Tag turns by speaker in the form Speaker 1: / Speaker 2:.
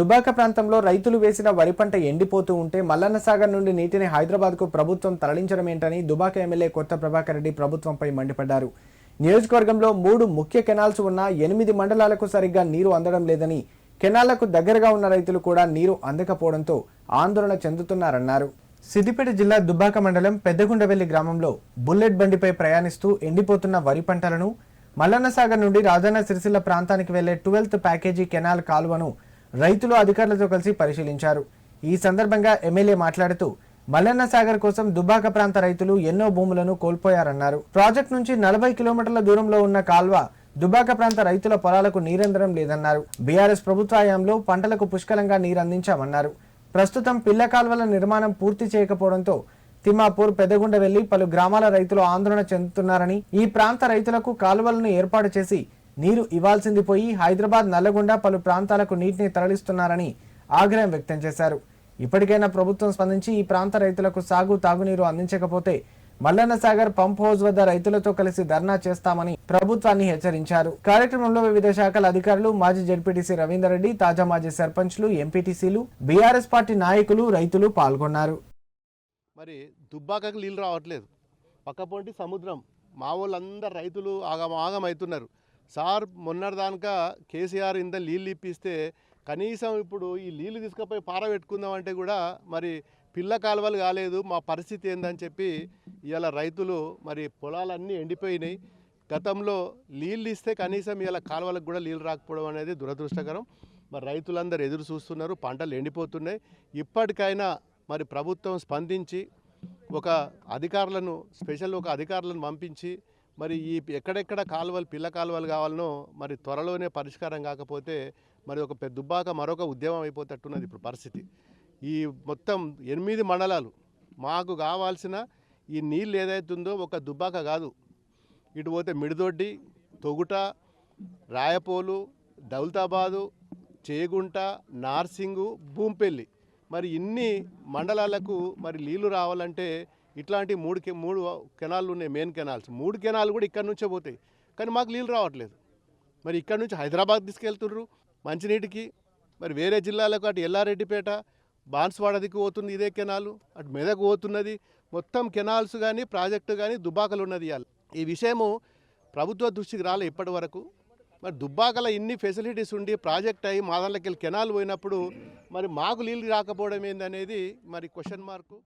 Speaker 1: దుబాక ప్రాంతంలో రైతులు వేసిన వరి పంట ఎండిపోతూ ఉంటే మల్లన్న సాగర్ నుండి నీటిని హైదరాబాద్కు ప్రభుత్వం తరలించడం ఏంటని దుబాక ఎమ్మెల్యే కొత్త ప్రభాకర్ రెడ్డి ప్రభుత్వంపై మండిపడ్డారు. నియోజకవర్గంలో మూడు ముఖ్య కెనాల్స్ ఉన్న ఎనిమిది మండలాలకు సరిగ్గా నీరు అందడం లేదని కెనాళ్ళకు దగ్గరగా ఉన్న రైతులు కూడా నీరు అందకపోవడంతో ఆందోళన చెందుతున్నారన్నారు. సిద్దిపేట జిల్లా దుబ్బాక మండలం పెద్దగుండవెల్లి గ్రామంలో బుల్లెట్ బండిపై ప్రయాణిస్తూ ఎండిపోతున్న వరి పంటలను మల్లన్నసాగర్ నుండి రాజన్న సిరిసిల్ల ప్రాంతానికి వెళ్ళే ట్వెల్త్ ప్యాకేజీ కెనాల్ కాలువను రైతులు అధికారులతో కలిసి పరిశీలించారు. ఈ సందర్భంగా ఎమ్మెల్యే మాట్లాడుతూ మల్లన్న సాగర్ కోసం దుబ్బాక ప్రాంత రైతులు ఎన్నో భూములను కోల్పోయారన్నారు. ప్రాజెక్ట్ నుంచి నలభై కిలోమీటర్ల దూరంలో ఉన్న కాల్వ దుబ్బాక ప్రాంత రైతుల పొలాలకు నీరందడం లేదన్నారు. బీఆర్ఎస్ ప్రభుత్వాయంలో పంటలకు పుష్కలంగా నీరందించామన్నారు. ప్రస్తుతం పిల్ల కాల్వల నిర్మాణం పూర్తి చేయకపోవడంతో తిమ్మాపూర్ పెదగుండ వెళ్ళి పలు గ్రామాల రైతులు ఆందోళన చెందుతున్నారని ఈ ప్రాంత రైతులకు కాలువలను ఏర్పాటు చేసి నీరు ఇవ్వాల్సింది పోయి హైదరాబాద్ నల్లగొండ పలు ప్రాంతాలకు నీటిని తరలిస్తున్నారని ఆగ్రహం వ్యక్తం చేశారు. ఇప్పటికైనా ప్రభుత్వం స్పందించి ఈ ప్రాంత రైతులకు సాగు తాగునీరు అందించకపోతే మల్లన్న సాగర్ పంప్ హౌస్ వద్ద రైతులతో కలిసి ధర్నా చేస్తామని ప్రభుత్వాన్ని హెచ్చరించారు. కార్యక్రమంలో వివిధ శాఖల అధికారులు మాజీ జడ్పీటీసీ రవీందర్ రెడ్డి తాజా మాజీ సర్పంచ్లు ఎంపీటీసీలు బీఆర్ఎస్ పార్టీ నాయకులు రైతులు పాల్గొన్నారు.
Speaker 2: మరి దుబ్బాకకు నీళ్ళు రావట్లేదు. పక్కపొంటి సముద్రం. మా వాళ్ళందరూ రైతులు ఆగం అవుతున్నారు. సార్ మొన్నటిదానిక కేసీఆర్ ఇంత నీళ్ళు ఇప్పిస్తే కనీసం ఇప్పుడు ఈ నీళ్ళు తీసుకుపోయి పారబెట్టుకుందామంటే కూడా మరి పిల్ల కాలువలు కాలేదు మా పరిస్థితి ఏందని చెప్పి ఇవాళ రైతులు మరి పొలాలన్నీ ఎండిపోయినాయి. గతంలో నీళ్ళు ఇస్తే కనీసం ఇవాళ కాలువలకు కూడా నీళ్ళు రాకపోవడం అనేది దురదృష్టకరం. మరి రైతులందరూ ఎదురు చూస్తున్నారు పంటలు ఎండిపోతున్నాయి. ఇప్పటికైనా మరి ప్రభుత్వం స్పందించి ఒక అధికారులను స్పెషల్ ఒక అధికారులను పంపించి మరి ఈ ఎక్కడెక్కడ కాలువలు పిల్ల కాలువలు కావాలనో మరి త్వరలోనే పరిష్కారం కాకపోతే మరి ఒక పెద్ద దుబ్బాక మరొక ఉద్యమం అయిపోతట్టున్నది ఇప్పుడు పరిస్థితి. ఈ మొత్తం ఎనిమిది మండలాలు మాకు కావాల్సిన ఈ నీళ్ళు ఏదైతుందో ఒక దుబ్బాక కాదు. ఇటు పోతే మిడిదొడ్డి తొగుట రాయపోలు దౌలతాబాదు చేగుంట నార్సింగు భూంపెల్లి. మరి ఇన్ని మండలాలకు మరి నీళ్ళు రావాలంటే ఇట్లాంటి మూడు కె- మూడు కెనాళ్ళు ఉన్నాయి మెయిన్ కెనాల్స్. మూడు కెనాలు కూడా ఇక్కడ నుంచే పోతాయి. కానీ మాకు నీళ్ళు రావట్లేదు. మరి ఇక్కడ నుంచి హైదరాబాద్ తీసుకెళ్తుర్రు మంచినీటికి. మరి వేరే జిల్లాలకు అటు ఎల్లారెడ్డిపేట బాన్స్వాడ దిక్కు పోతుంది ఇదే కెనాలు. అటు మెదకు పోతున్నది. మొత్తం కెనాల్స్ కానీ ప్రాజెక్టు కానీ దుబ్బాకలు ఉన్నది ఇవ్వాలి ఈ విషయము ప్రభుత్వ దృష్టికి రాలే ఇప్పటి వరకు. మరి దుబ్బాకల ఇన్ని ఫెసిలిటీస్ ఉండి ప్రాజెక్ట్ అయ్యి మా దాంట్లోకి వెళ్ళి కెనాల్ పోయినప్పుడు మరి మాకు నీళ్ళు రాకపోవడం ఏందనేది మరి క్వశ్చన్ మార్కు.